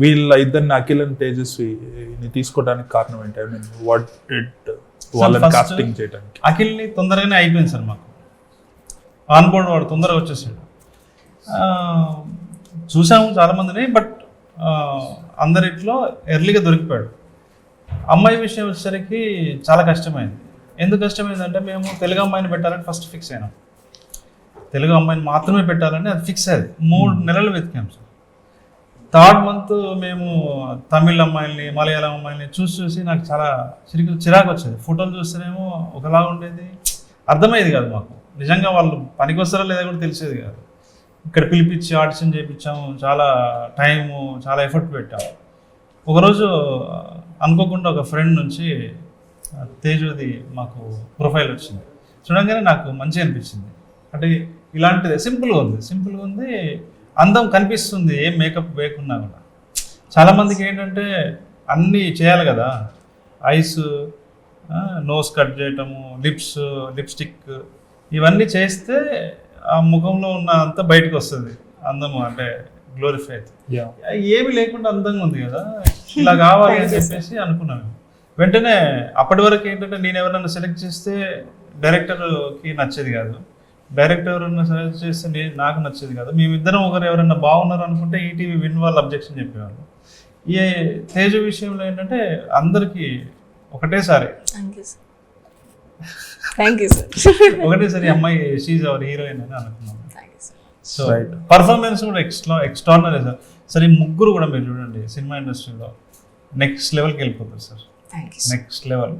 వీళ్ళ ఇద్దరిని అఖిల్ అండ్ తేజస్విని తీసుకోవడానికి కారణం ఏంటి? ఐ మీన్ వాట్ డిడ్ వాళ్ళని కాస్టింగ్ చేయడానికి? అఖిల్ని తొందరగానే అయిపోయింది సార్ మాకు. ఆన్ బోర్డ్ వాడు తొందరగా వచ్చేసాడు. చూసాము చాలామందిని బట్ అందరిట్లో ఎర్లీగా దొరికిపోయాడు. అమ్మాయి విషయం వచ్చేసరికి చాలా కష్టమైంది. ఎందుకు కష్టమైందంటే మేము తెలుగు అమ్మాయిని పెట్టాలని ఫస్ట్ ఫిక్స్ అయినాం. తెలుగు అమ్మాయిని మాత్రమే పెట్టాలని అది ఫిక్స్ అయ్యేది. మూడు నెలలు వెతికాం సార్. థర్డ్ మంత్ మేము తమిళ అమ్మాయిల్ని మలయాళం అమ్మాయిల్ని చూసి చూసి నాకు చాలా చిరికి చిరాకు వచ్చేది. ఫోటోలు చూస్తేనేమో ఒకలా ఉండేది. అర్థమయ్యేది కాదు మాకు. నిజంగా వాళ్ళు పనికి వస్తారా లేదా కూడా తెలిసేది కాదు. ఇక్కడ పిలిపించి ఆడిషన్ చేయించాము చాలా టైము చాలా ఎఫర్ట్ పెట్టాము. ఒకరోజు అనుకోకుండా ఒక ఫ్రెండ్ నుంచి తేజుది మాకు ప్రొఫైల్ వచ్చింది. చూడంగానే నాకు మంచిగా అనిపించింది. అంటే ఇలాంటిది. సింపుల్గా ఉంది. సింపుల్గా ఉంది. అందం కనిపిస్తుంది ఏం మేకప్ వేయకున్నా కూడా. చాలామందికి ఏంటంటే అన్నీ చేయాలి కదా. ఐస్ నోస్ కట్ చేయటము లిప్స్ లిప్స్టిక్ ఇవన్నీ చేస్తే ఆ ముఖంలో ఉన్న అంతా బయటకు వస్తుంది. అందము అంటే గ్లోరిఫై. ఏమి లేకుండా అందంగా ఉంది కదా. ఇలా కావాలి అని చెప్పేసి అనుకున్నాను. వెంటనే అప్పటి వరకు ఏంటంటే నేను ఎవరైనా సెలెక్ట్ చేస్తే డైరెక్టర్కి నచ్చేది కాదు. డైరెక్టర్ ఎవరైనా సెలెక్ట్ చేస్తే నాకు నచ్చేది కాదు. మేమిద్దరం ఒకరు ఎవరైనా బాగున్నారు అనుకుంటే ఈటీవీ విన్ వాళ్ళు అబ్జెక్షన్ చెప్పేవాళ్ళు. ఈ తేజ విషయంలో ఏంటంటే అందరికీ ఒకటేసారి థ్యాంక్ యూ సార్ ఒకటేసారి ఈ అమ్మాయి షీజ్ అవర్ హీరోయిన్ అని అనుకున్నాను సో Right. పర్ఫార్మెన్స్ కూడా ఎక్స్ట్రా ఎక్స్ట్రాడినరీ సార్ సార్ ఈ ముగ్గురు కూడా మీరు చూడండి సినిమా ఇండస్ట్రీలో నెక్స్ట్ లెవెల్కి వెళ్ళిపోతారు సార్ నెక్స్ట్ లెవెల్